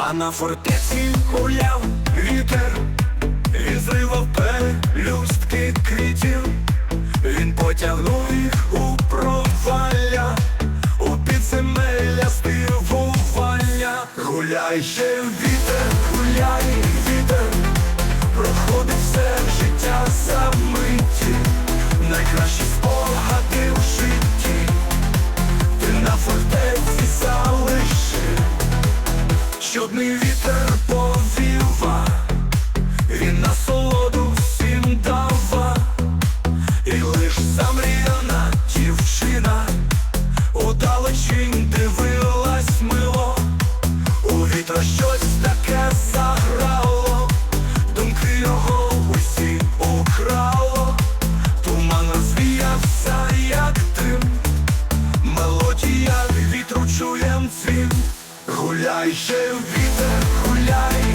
а на фортеці гуляв вітер, він зривав пелюстки квітів, він потягнув їх у провалля, у підземелля здивування. Гуляй ще вітер, гуляй вітер, проходить все життя за миті, найкращі Чудний вітер повіва, він насолоду всім дава, і лиш замріяна дівчина удалечінь дивилась мило, у вітра щось таке заграло, думки його усі украло, туман розвіявся, як дим. Мелодія вітру чуєм дзвін Гуляй ще вітер, гуляй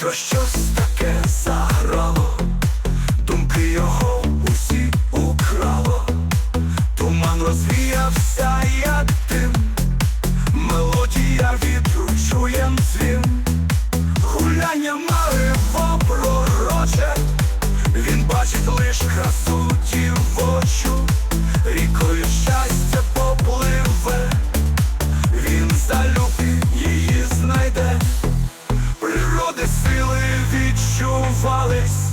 у вітра щось таке заграло, відчувались,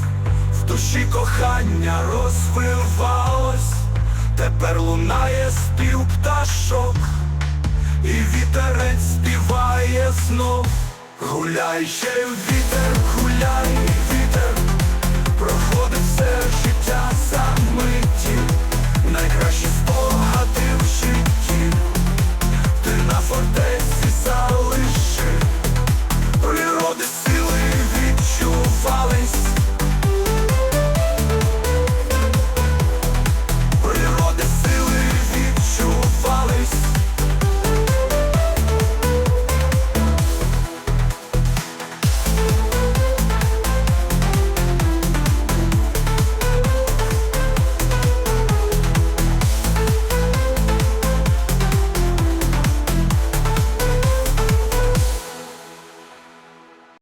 в душі кохання розвивалось, тепер лунає спів пташок, і вітерець співає знов. Гуляй ще вітер, гуляй